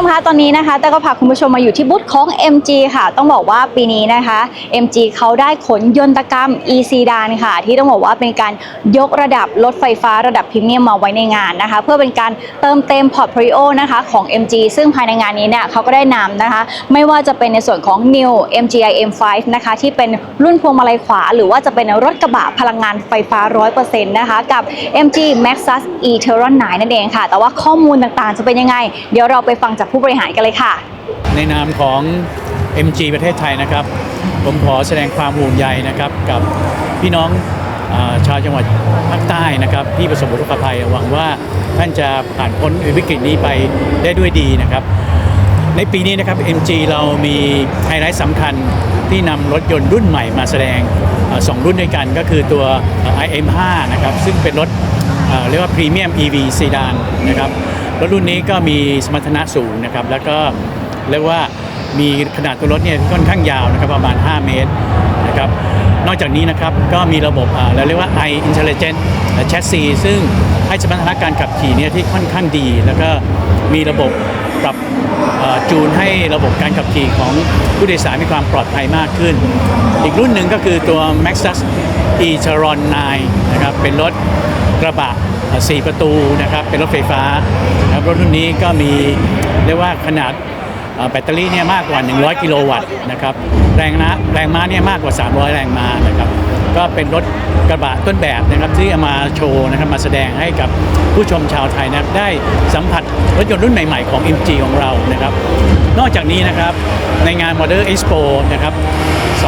มคะตอนนี้นะคะแต่ก็พาคุณผู้ชมมาอยู่ที่บูธของ MG ค่ะ ต้องบอกว่าปีนี้นะคะ MG เขาได้ขนยนตกรรม EC d a n ค่ะ ที่ต้องบอกว่าเป็นการยกระดับรถไฟฟ้าระดับพรีเมียมมาไว้ในงานนะคะ เพื่อเป็นการเติมเต็มพอร์ตโฟลิโอนะคะของ MG ซึ่งภายในงานนี้เนี่ยเขาก็ได้นำนะคะ ไม่ว่าจะเป็นในส่วนของ New MGI M5 นะคะที่เป็นรุ่นพวงมาลัยขวา หรือว่าจะเป็นรถกระบะพลังงานไฟฟ้า 100%นะคะกับ MG Maxus e-tron 9นั่นเองค่ะ แต่ว่าข้อมูลต่างๆ จะเป็นยังไง เดี๋ยวเราไปฟังจากผู้บริหารกันเลยค่ะ ในนามของ MG ประเทศไทยนะครับ ผมขอแสดงความห่วงใยนะครับกับพี่น้องชาวจังหวัดภาคใต้นะครับที่ประสบอุทกภัยหวังว่าท่านจะผ่านพ้นวิกฤตนี้ไปได้ด้วยดีนะครับ ในปีนี้นะครับ MG เรามีไฮไลท์สำคัญที่นำรถยนต์รุ่นใหม่มาแสดงสองรุ่นด้วยกันก็คือตัว IM5 นะครับซึ่งเป็นรถเรียกว่าพรีเมียม EV ซีดานนะครับ รถรุ่นนี้ก็มีสมรรถนะสูงนะครับ แล้วก็เรียกว่ามีขนาดตัวรถเนี่ยค่อนข้างยาวนะครับประมาณ 5 เมตรนะครับ นอกจากนี้นะครับก็มีระบบเราเรียกว่า i Intelligent Chassis ซึ่งให้สมรรถนะการขับขี่เนี่ยที่ค่อนข้างดี แล้วก็มีระบบปรับจูนให้ระบบการขับขี่ของผู้โดยสารมีความปลอดภัยมากขึ้น อีกรุ่นหนึ่งก็คือตัว Maxus e-tron 9นะครับเป็นรถกระบะ 4 ประตูนะครับเป็นรถไฟฟ้านะครับรถรุ่นนี้ก็มีเรียกว่าขนาดแบตเตอรี่เนี่ยมากกว่า 100 กิโลวัตต์นะครับแรงนะแรงม้าเนี่ยมากกว่า 300 แรงม้านะครับก็เป็นรถกระบะต้นแบบนะครับที่เอามาโชว์นะครับมาแสดงให้กับผู้ชมชาวไทยนะครับได้สัมผัสรถยนต์รุ่นใหม่ ๆ ของ MG ของเรานะครับ นอกจากนี้นะครับในงาน Model Expo นะครับ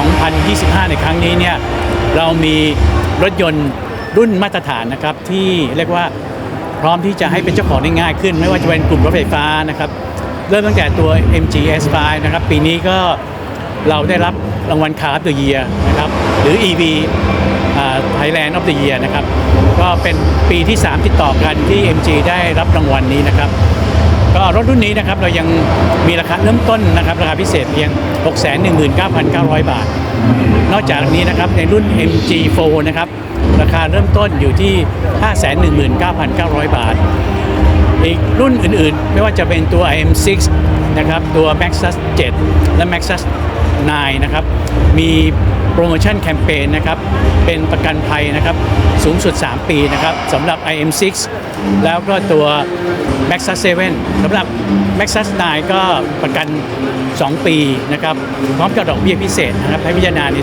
2025 ในครั้งนี้เนี่ยเรามีรถยนต์ รุ่นมาตรฐานนะครับที่เรียกว่าพร้อมที่จะให้เป็นเจ้าของได้ง่ายขึ้น ไม่ว่าจะเป็นกลุ่มรถไฟฟ้านะครับเริ่มตั้งแต่ตัว MG S5 นะครับปีนี้ก็เราได้รับรางวัลคาร์ of the Year นะครับหรือ EV อ่า Thailand of the Year นะครับก็เป็นปีที่ 3 ติดต่อกันที่ MG ได้รับรางวัลนี้นะครับก็รถรุ่นนี้นะครับเรายังมีราคาเริ่มต้นนะครับราคาพิเศษเพียง 619,900 บาท นอกจากนี้นะครับในรุ่น MG4 นะครับ ราคาเริ่มต้นอยู่ที่ 519,900 บาท อีกรุ่นอื่นๆ ไม่ว่าจะเป็นตัว M6 นะครับ ตัว Maxus 7 และ Maxus 9 นะครับ มีโปรโมชั่นแคมเปญนะครับ เป็นประกันภัยนะครับ สูงสุด 3 ปีนะครับสำหรับ IM6 แล้วก็ตัว Maxus 7สำหรับ Maxus 9 ก็ประกัน 2 ปีนะครับพร้อมกับดอกเบี้ยพิเศษนะครับให้พิจารณาใน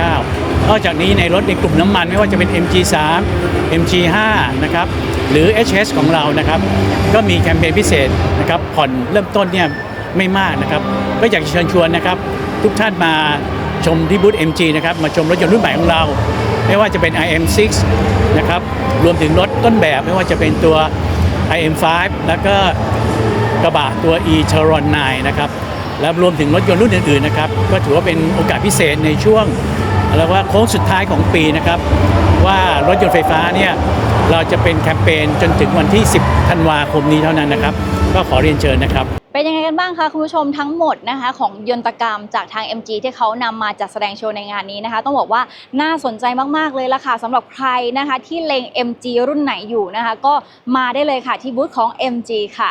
0.99 นอกจากนี้ในรถในกลุ่มน้ำมันไม่ว่าจะเป็น MG3 MG5 นะครับหรือ HS ของเรานะครับก็มีแคมเปญพิเศษนะครับผ่อนเริ่มต้นเนี่ยไม่มากนะครับก็อยากจะเชิญชวนนะครับ ทุกท่านมาชมที่บูธ MG นะครับมาชมรถยนต์รุ่นใหม่ของเรา ไม่ว่าจะเป็น IM6 นะครับรวมถึงรถต้นแบบไม่ว่าจะเป็นตัว IM5 แล้วก็กระบะตัว e-tron 9 นะครับ และรวมถึงรถยนต์รุ่นอื่นๆนะครับ ก็ถือว่าเป็นโอกาสพิเศษในช่วงแล้วว่าโค้งสุดท้ายของปีนะครับ ว่ารถยนต์ไฟฟ้าเนี่ยเราจะเป็นแคมเปญจนถึงวันที่ 10 ธันวาคมนี้เท่านั้นนะครับ ก็ขอเรียนเชิญนะครับ เป็นยังไงกันบ้างคะคุณผู้ชมทั้งหมดนะคะของยนตกรรมจากทาง MG ที่เขานำมาจัดแสดงโชว์ในงานนี้นะคะ ต้องบอกว่าน่าสนใจมากๆเลยล่ะค่ะสำหรับใครนะคะที่เล็ง MG รุ่นไหนอยู่นะคะ ก็มาได้เลยค่ะที่บูธของ MG ค่ะ